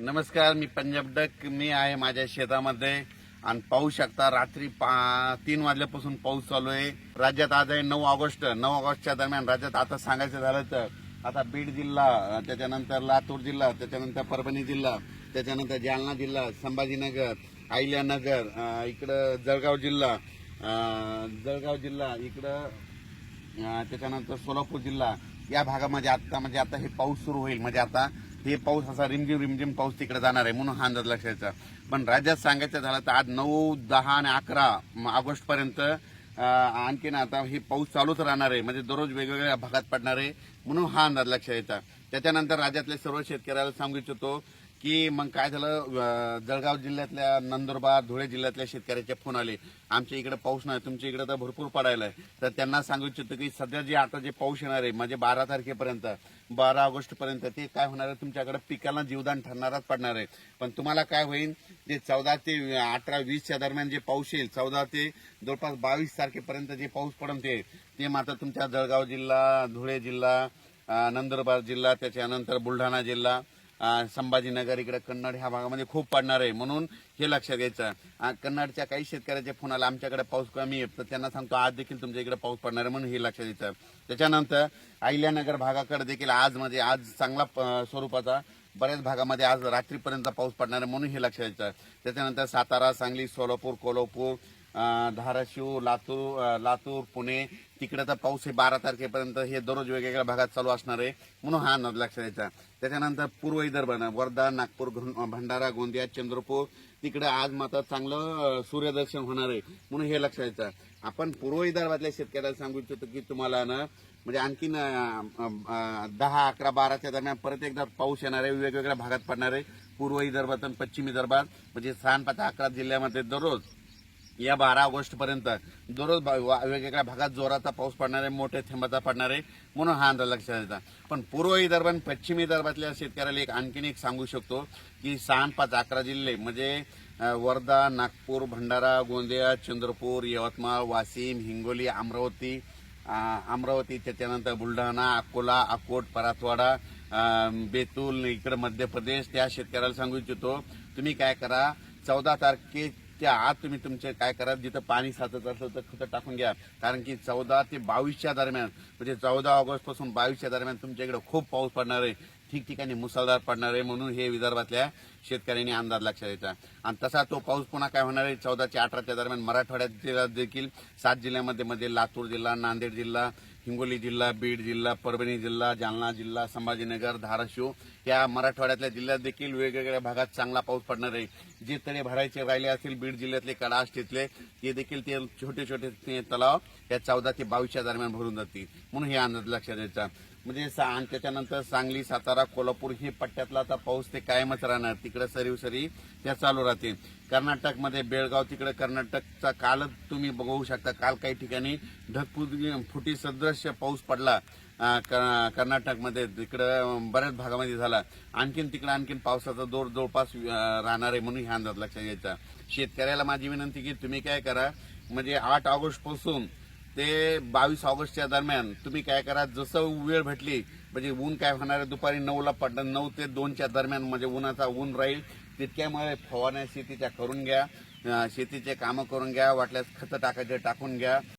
नमस्कार मी पंजाब डक. मी आहे माझ्या शेतामध्ये. आणि पाहू शकता रात्री पा- तीन वाजल्यापासून पाऊस चालू आहे. राज्यात आज आहे नऊ ऑगस्ट. नऊ ऑगस्टच्या दरम्यान राज्यात आता सांगायचं झालं तर आता बीड जिल्हा त्याच्यानंतर लातूर जिल्हा त्याच्यानंतर परभणी जिल्हा त्याच्यानंतर जालना जिल्हा संभाजीनगर अहिल्यानगर इकडं जळगाव जिल्हा जळगाव जिल्हा इकडं त्याच्यानंतर सोलापूर जिल्हा. या भागामध्ये आता म्हणजे आता हे पाऊस सुरू होईल. म्हणजे आता हे पाऊस असा रिमझिम रिमझिम पाऊस तिकडे जाणार आहे म्हणून हा अंदाज लक्षायचा पण राज्यात सांगायचं झालं तर आज नऊ दहा आणि अकरा ऑगस्ट पर्यंत आणखीन आता हे पाऊस चालूच राहणार आहे. म्हणजे दररोज वेगवेगळ्या भागात पडणार आहे म्हणून हा अंदाज लक्षात येतात त्याच्यानंतर राज्यातल्या सर्व शेतकऱ्याला सांगू इच्छितो की मग काय झालं जळगाव जिल्ह्यातल्या नंदुरबार धुळे जिल्ह्यातल्या शेतकऱ्याचे फोन आले. आमच्या इकडे पाऊस नाही तुमच्या इकडे तर भरपूर पडायला आहे. तर त्यांना सांगू इच्छितो की सध्या जे आता जे पाऊस येणार आहे म्हणजे बारा तारखेपर्यंत बारा ऑगस्ट पर्यंत ते काय होणार आहे? तुमच्याकडे पिकाला जीवदान ठरणारच पडणार आहे. पण तुम्हाला काय होईल जे चौदा ते अठरा वीसच्या दरम्यान जे पाऊस येईल चौदा ते जवळपास बावीस तारखेपर्यंत जे पाऊस पडून ते ते मात्र तुमच्या जळगाव जिल्हा धुळे जिल्हा नंदुरबार जिल्हा त्याच्यानंतर बुलढाणा जिल्हा संभाजीनगर इकडे कन्नड ह्या भागामध्ये खूप पडणार आहे. म्हणून हे लक्षात घ्यायचं. कन्नडच्या काही शेतकऱ्याचे फोन आला आमच्याकडे पाऊस कमी आहे. तर त्यांना सांगतो आज देखील तुमच्या इकडे पाऊस पडणार आहे म्हणून हे लक्षात घ्यायचं. त्याच्यानंतर अहिल्यानगर भागाकडे देखील आज म्हणजे आज चांगला स्वरूपाचा बऱ्याच भागामध्ये आज रात्रीपर्यंत पाऊस पडणार आहे म्हणून हे लक्षात घ्यायचं. त्याच्यानंतर सातारा सांगली सोलापूर कोल्हापूर धाराशिव लातूर लातूर पुणे. तिकडे तर पाऊस हे बारा तारखेपर्यंत. हे दररोज वेगवेगळ्या भागात चालू असणार आहे. म्हणून हा अंदाज लक्षात द्यायचा त्याच्यानंतर पूर्व विदर्भ वर्धा नागपूर भंडारा गोंदिया चंद्रपूर. तिकडे आज मात्र चांगलं सूर्यदर्शन होणार आहे. म्हणून हे लक्षात द्यायचं आपण पूर्व विदर्भातल्या शेतकऱ्याला सांगू इच्छितो की तुम्हाला ना म्हणजे आणखीन दहा अकरा बाराच्या दरम्यान परत एकदा पाऊस येणार आहे. वेगवेगळ्या भागात पडणार आहे. पूर्व विदर्भात आणि पश्चिम विदर्भात. म्हणजे सहा पाच अकरा जिल्ह्यामध्ये दररोज या बारा ऑगस्ट पर्यंत दररोज वा- वेगवेगळ्या भागात जोराचा पाऊस पडणार आहे मोठ्या थेंबाचा पडणार आहे म्हणून हा अंदाज लक्षात येतात पण पूर्व विदर्भ आणि पश्चिम विदर्भातल्या शेतकऱ्याला एक आणखीन एक सांगू शकतो की सहा पाच अकरा जिल्हे म्हणजे वर्धा नागपूर भंडारा गोंदिया चंद्रपूर यवतमाळ वाशिम हिंगोली अमरावती अमरावती त्याच्यानंतर बुलढाणा अकोला अकोट परातवाडा बेतूल इकडे मध्य प्रदेश त्या शेतकऱ्याला सांगू इच्छितो तुम्ही काय करा चौदा तारखे त्या आत तुम्ही तुमचे काय करा जिथं पाणी साचत असेल तर खतं टाकून घ्या. कारण की चौदा ते बावीसच्या दरम्यान म्हणजे चौदा ऑगस्टपासून बावीसच्या दरम्यान तुमच्याकडे खूप पाऊस पडणार आहे. ठिकठिकाणी मुसळधार पडणार आहे म्हणून हे विदर्भातल्या शेतकऱ्यांनी अंदाज लक्षात द्यायचा आणि तसा तो पाऊस पुन्हा काय होणार आहे? चौदाच्या अठराच्या दरम्यान मराठवाड्यात जिल्ह्यात देखील सात जिल्ह्यामध्ये मध्ये लातूर जिल्हा नांदेड जिल्हा हिंगोली जिल्हा बीड जिल्हा परभणी जिल्हा जालना जिल्हा संभाजीनगर धाराशिव या मराठवाड्यातल्या जिल्ह्यात देखील वेगवेगळ्या भागात चांगला पाऊस पडणार आहे. जे तळे भरायचे राहिले असतील बीड जिल्ह्यातले कडाश तिथले ते देखील ते छोटे छोटे ते तलाव या चौदा ते बावीसच्या दरम्यान भरून जातील. म्हणून हे अंदाज लक्षात द्यायचा म्हणजे सा- आणि त्याच्यानंतर सांगली सातारा कोल्हापूर हे पट्ट्यातला आता पाऊस ते कायमच राहणार. तिकडे सरी सरी त्या चालू राहतील. कर्नाटकमध्ये बेळगाव तिकडे कर्नाटकचा कालच तुम्ही बघू शकता. काल काही ठिकाणी ढगफुट फुटी सदृश्य पाऊस पडला. क- कर्नाटकमध्ये तिकडं बऱ्याच भागामध्ये झाला. आणखीन तिकडं आणखीन पावसाचा जोर जवळपास राहणार आहे म्हणून ह्या अंदाज लक्षात घ्यायचा. शेतकऱ्याला माझी विनंती की तुम्ही काय करा. म्हणजे आठ ऑगस्टपासून ते बावीस ऑगस्टच्या दरम्यान तुम्ही काय करा जसं वेळ भेटली म्हणजे ऊन काय होणार आहे दुपारी नऊला पडणार नऊ ते दोनच्या दरम्यान म्हणजे उन्हाचा ऊन राहील तितक्यामुळे फवारण्या शेतीच्या करून घ्या शेतीचे कामं करून घ्या वाटल्यास खतं टाकायचे टाकून घ्या.